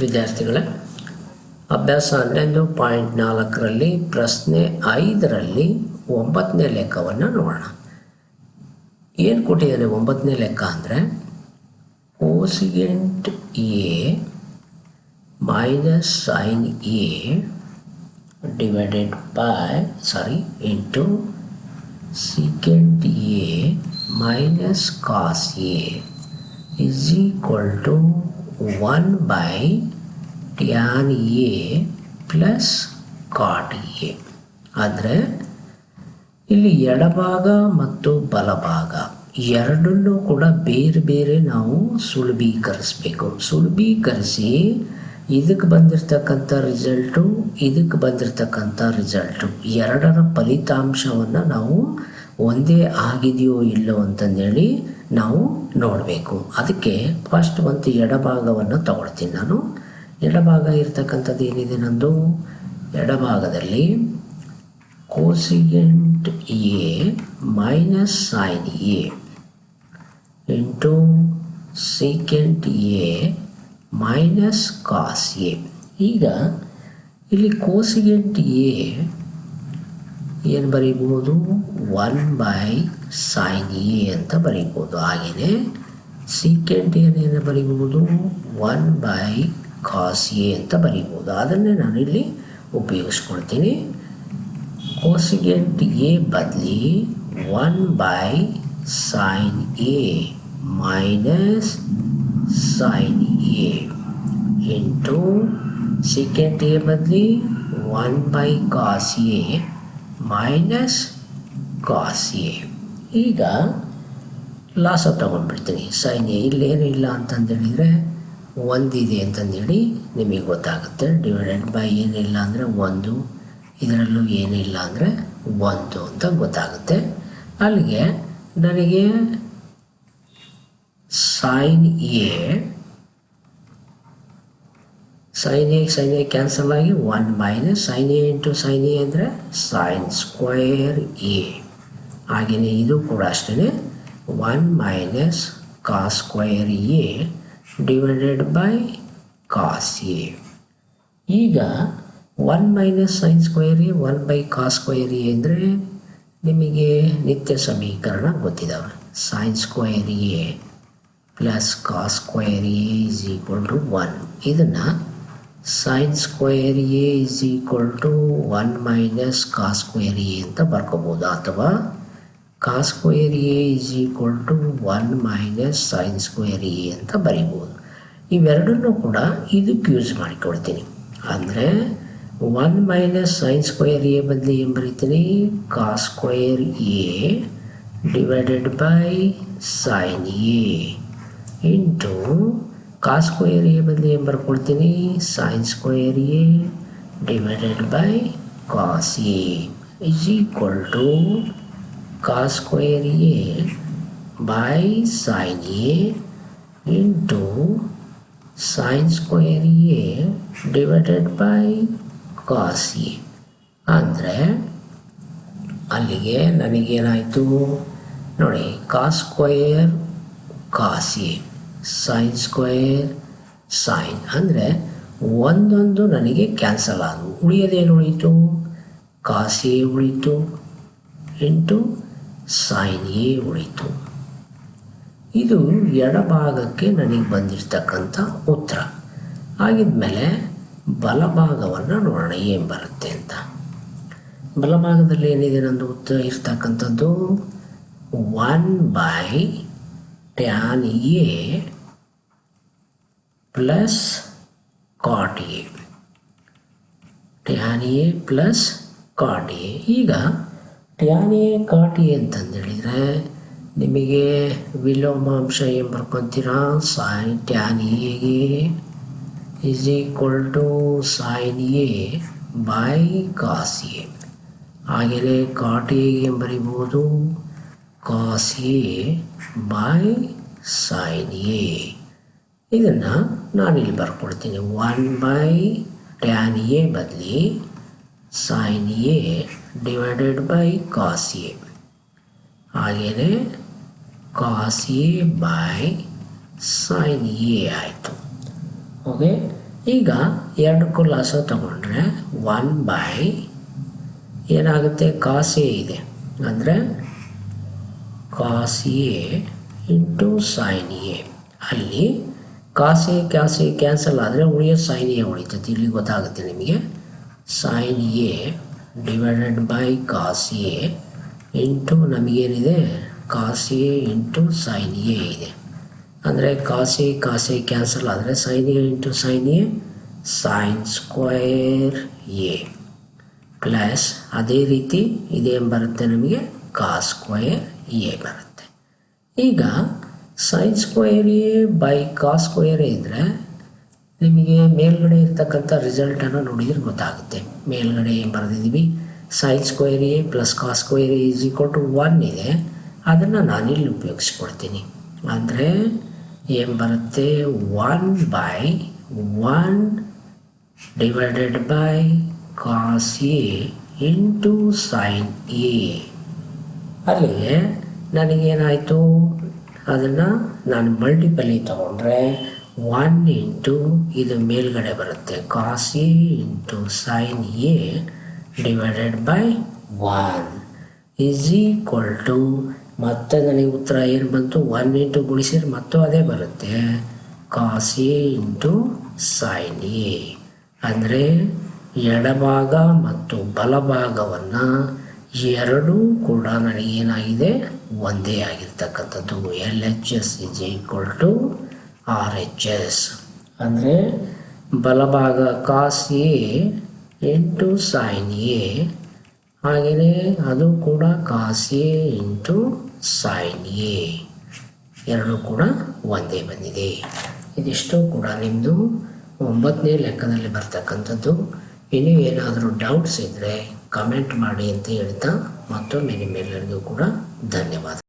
ವಿದ್ಯಾರ್ಥಿಗಳೇ, ಅಭ್ಯಾಸ ಹನ್ನೊಂದು ಪಾಯಿಂಟ್ ನಾಲ್ಕರಲ್ಲಿ, ಪ್ರಶ್ನೆ ಐದರಲ್ಲಿ ಒಂಬತ್ತನೇ ಲೆಕ್ಕವನ್ನು ನೋಡೋಣ. ಏನು ಕೊಟ್ಟಿದ್ದಾನೆ ಒಂಬತ್ತನೇ ಲೆಕ್ಕ ಅಂದರೆ cosecant A minus sine A divided by sorry into secant A minus cos A is equal to 1 by tan A plus cot A. ಆದರೆ, ಇಲ್ಲಿ ಎಡಭಾಗ ಮತ್ತು ಬಲಭಾಗ ಎರಡನ್ನೂ ಕೂಡ ಬೇರೆ ಬೇರೆ ನಾವು ಸುಲಭೀಕರಿಸ್ಬೇಕು. ಸುಲಭೀಕರಿಸಿ ಇದಕ್ಕೆ ಬಂದಿರತಕ್ಕಂಥ ರಿಸಲ್ಟು ಇದಕ್ಕೆ ಬಂದಿರತಕ್ಕಂಥ ರಿಸಲ್ಟು ಎರಡರ ಫಲಿತಾಂಶವನ್ನು ನಾವು ಒಂದೇ ಆಗಿದೆಯೋ ಇಲ್ಲೋ ಅಂತಂದೇಳಿ ನಾವು ನೋಡಬೇಕು. ಅದಕ್ಕೆ ಫಸ್ಟ್ ಒಂದು ಎಡಭಾಗವನ್ನು ತಗೊಳ್ತೀನಿ ನಾನು. ಎಡಭಾಗ ಇರ್ತಕ್ಕಂಥದ್ದು ಏನಿದೆ ನಂದು? ಎಡಭಾಗದಲ್ಲಿ cosecant A minus sine A into secant A minus cos A ಈಗ ಇಲ್ಲಿ ಕೋಸಿಗೆಂಟ್ ಎ ಏನು ಬರೀಬೋದು? ಒನ್ ಬೈ ಸೈನ್ ಎ ಅಂತ ಬರೀಬೋದು. ಹಾಗೆಯೇ ಸೀಕೆಂಟ್ ಏನೇನು ಬರೀಬೋದು? ಒನ್ ಬೈ ಕಾಸ್ ಎ ಅಂತ ಬರೀಬೋದು. ಅದನ್ನೇ ನಾನು ಇಲ್ಲಿ ಉಪಯೋಗಿಸ್ಕೊಳ್ತೀನಿ. ಕೋಸಿಗೆಂಟ್ ಎ ಬದಲಿ one by sine A minus sine A into secant A ಬದಲಿ one by cos A minus cos A ಈಗ ಲಾಸ ತೊಗೊಂಡ್ಬಿಡ್ತೀನಿ. ಸೈನ್ ಎ ಇಲ್ಲೇನು ಇಲ್ಲ ಅಂತಂದೇಳಿದರೆ ಒಂದಿದೆ ಅಂತಂದೇಳಿ ನಿಮಗೆ ಗೊತ್ತಾಗುತ್ತೆ. ಡಿವೈಡೆಡ್ ಬೈ ಏನಿಲ್ಲ ಅಂದರೆ ಒಂದು. ಇದರಲ್ಲೂ ಏನಿಲ್ಲ ಅಂದರೆ ಒಂದು ಅಂತ ಗೊತ್ತಾಗುತ್ತೆ. ಅಲ್ಲಿಗೆ ನನಗೆ sine A sine A sine A cancel ಆಗಿ one minus sine A into sine A ಅಂದರೆ ಸೈನ್ ಸ್ಕ್ವಯರ್ ಎ ಹಾಗೆಯೇ ಇದು ಕೂಡ ಅಷ್ಟೇ one minus cos square A divided by cos A ಈಗ one minus sine square A one by cos square A ಅಂದರೆ ನಿಮಗೆ ನಿತ್ಯ ಸಮೀಕರಣ ಗೊತ್ತಿದ್ದಾವೆ sine square A plus cos square A is equal to one ಇದನ್ನು sine square A is equal to one minus cos square A ಅಂತ ಬರ್ಕೋಬೋದು. ಅಥವಾ cos square A is equal to one minus sine square A ಅಂತ ಬರಿಬೋದು. ಇವೆರಡನ್ನೂ ಕೂಡ ಇದಕ್ಕೆ use ಮಾಡಿಕೊಳ್ತೀನಿ ಅಂದರೆ one minus sine square A ಬದಲಿ ಏನು ಬರೀತೀನಿ? Cos square A divided by sine A into cos square A ಬದಲಿ ಏನು ಬರ್ಕೊಳ್ತೀನಿ sine square A divided by cos A is equal to cos square A by sine A into sine square A divided by cos A ಅಂದರೆ ಅಲ್ಲಿಗೆ ನನಗೇನಾಯಿತು? ನೋಡಿ cos square cos A sine square sine ಅಂದರೆ ಒಂದೊಂದು ನನಗೆ cancel ಆದವು. ಉಳಿಯೋದೇನು ಉಳೀತು? ಕಾಸ್ ಎ ಉಳಿತು. ಇಂಟು ಸೈನ್ ಎ ಉಳೀತು. ಇದು ಎಡಭಾಗಕ್ಕೆ ನನಗೆ ಬಂದಿರತಕ್ಕಂಥ ಉತ್ತರ. ಆಗಿದ್ಮೇಲೆ ಬಲಭಾಗವನ್ನು ನೋಡೋಣ, ಏನು ಬರುತ್ತೆ ಅಂತ. ಬಲಭಾಗದಲ್ಲಿ ಏನಿದೆ ನಂದು ಉತ್ತರ ಇರ್ತಕ್ಕಂಥದ್ದು? One by tan A plus cot A tan A plus cot A ಈಗ ಟ್ಯಾನ್ ಎ ಕಾಟ್ ಎ ಅಂತಂದೇಳಿದರೆ ನಿಮಗೆ ವಿಲೋಮಾಂಶ ಏನು ಬರ್ಕೊತೀರಾ? ಸಾಯಿನ್ ಟ್ಯಾನ್ ಎಗೆ is equal to sine A by cos A ಹಾಗೆಯೇ ಕಾಟ್ ಎಗೆ ಬರಿಬೋದು cos A by sine A ಇದನ್ನು ನಾನಿಲ್ಲಿ ಬರ್ಕೊಡ್ತೀನಿ. ಒನ್ ಬೈ ಟ್ಯಾನ್ ಎ ಬದಲಿ sine A divided by cos A ಹಾಗೆಯೇ cos A by sine A ಆಯಿತು. ಓಕೆ ಈಗ ಎರಡು ಕುಲಾಸ ತಗೊಂಡ್ರೆ ಒನ್ ಬೈ ಏನಾಗುತ್ತೆ? ಕಾಸ್ ಎ ಇದೆ. ಅಂದರೆ cos A into sine A ಅಲ್ಲಿ ಕಾಸ್ ಕ್ಯಾಸಿ ಕ್ಯಾನ್ಸಲ್ ಆದರೆ ಉಳಿಯೋ ಸೈನ್ ಎ ಉಳಿತೈತಿ. ಇಲ್ಲಿ ಗೊತ್ತಾಗುತ್ತೆ ನಿಮಗೆ. Sine A divided by cos A into ನಮಗೇನಿದೆ? Cos A into sine A ಇದೆ. ಅಂದರೆ ಕಾಸಿ ಕಾಸಿ ಕ್ಯಾನ್ಸಲ್ ಆದರೆ sine A into sine A sine square A. Plus ಅದೇ ರೀತಿ ಇದೇನು ಬರುತ್ತೆ ನಮಗೆ? ಕಾಸ್ ಸ್ಕ್ವೇರ್ ಎ ಬರುತ್ತೆ. ಈಗ sin square A by cos square A ಇದ್ದರೆ ನಿಮಗೆ ಮೇಲ್ಗಡೆ ಇರ್ತಕ್ಕಂಥ ರಿಸಲ್ಟನ್ನು ನೋಡಿದ್ರೆ ಗೊತ್ತಾಗುತ್ತೆ. ಮೇಲ್ಗಡೆ ಏನು ಬರೆದಿದ್ದೀವಿ? Sine square A plus cos square A is equal to one ಇದೆ. ಅದನ್ನು ನಾನಿಲ್ಲಿ ಉಪಯೋಗಿಸ್ಕೊಡ್ತೀನಿ. ಅಂದರೆ ಏನು ಬರುತ್ತೆ? One by one divided by cos A into sine A ಅಲ್ಲಿಗೆ ನನಗೇನಾಯಿತು? ಅದನ್ನು ನಾನು ಮಲ್ಟಿಪಲಿ ತಗೊಂಡ್ರೆ ಒನ್ ಇಂಟು ಇದು ಮೇಲ್ಗಡೆ ಬರುತ್ತೆ. Cos A into sine A divided by one is equal to ಮತ್ತೆ ನನಗೆ ಉತ್ತರ ಏನು ಬಂತು? ಒನ್ ಇಂಟು ಗುಣಿಸಿದ್ರೆ ಮತ್ತು ಅದೇ ಬರುತ್ತೆ. Cos A into sine A ಅಂದರೆ ಎಡಭಾಗ ಮತ್ತು ಬಲಭಾಗವನ್ನು ಎರಡೂ ಕೂಡ ನನಗೇನಾಗಿದೆ ಒಂದೇ ಆಗಿರ್ತಕ್ಕಂಥದ್ದು. L H S is equal to R H S. ಅಂದರೆ ಬಲಭಾಗ cos A into sine A ಹಾಗೆಯೇ ಅದು ಕೂಡ cos A into sine A ಎರಡೂ ಕೂಡ ಒಂದೇ ಬಂದಿದೆ. ಇದಿಷ್ಟು ಕೂಡ ನಿಮ್ಮದು ಒಂಬತ್ತನೇ ಲೆಕ್ಕದಲ್ಲಿ ಬರ್ತಕ್ಕಂಥದ್ದು. ಇನ್ನೂ ಏನಾದರೂ ಡೌಟ್ಸ್ ಇದ್ದರೆ ಕಮೆಂಟ್ ಮಾಡಿ ಅಂತ ಹೇಳ್ತಾ ಮತ್ತೊಮ್ಮೆ ನಿಮ್ಮೆಲ್ಲರಿಗೂ ಕೂಡ ಧನ್ಯವಾದ.